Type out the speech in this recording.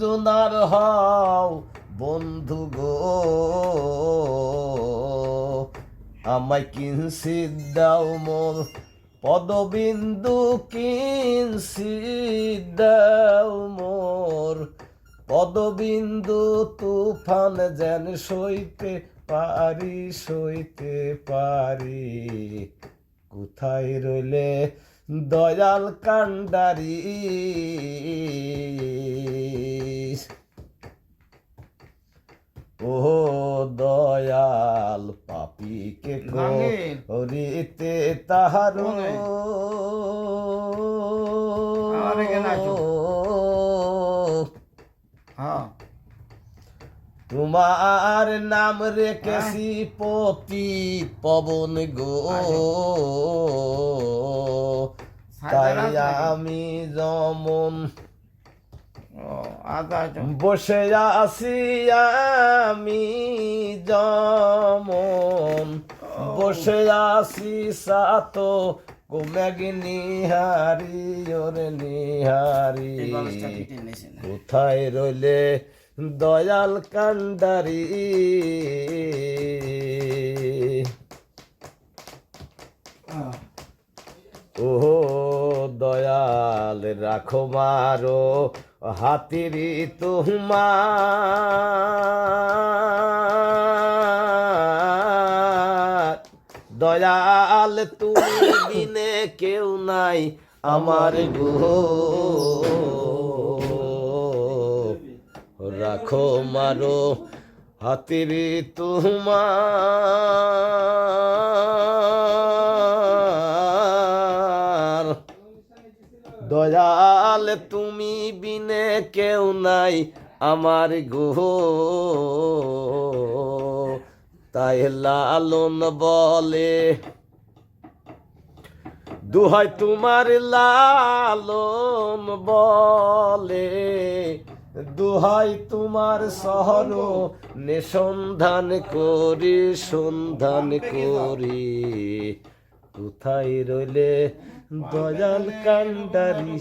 জোনার হও, বন্ধু গো। আমায় কিনসি দাও মোর পদবিন্দু কিনসি দাও মোর পদবিন্দু, তুফান যেন সইতে পারি সইতে পারি। কোথায় রইলে দয়াল কান্ডারি ও দয়াল পাপিকে। করিতে তাহার। হ্যাঁ। তোমার নাম রেখেছি পতি পবন গো। তাই আমি যেমন বসে আছি আমি যেমন। বসে আছি সাতো কুমেগ নিহারি ওরে নিহারি। কোথায় রইলে দয়াল কান্দারি ও। দয়াল রাখো মারো। হাতিরি তোমার। দয়াল তুমি দিনে কেউ নাই আমার গো রাখো মারো হাতিরি তোমার। দয়াল তুমি বিনে কেউ নাই আমার গো। তাই লালন বলে, দুহাই তোমার লালন বলে, দুহাই তোমার শহর নিসন্ধান করি, সন্ধান করি। কোথায় রইলে দয়াল কান্ডারি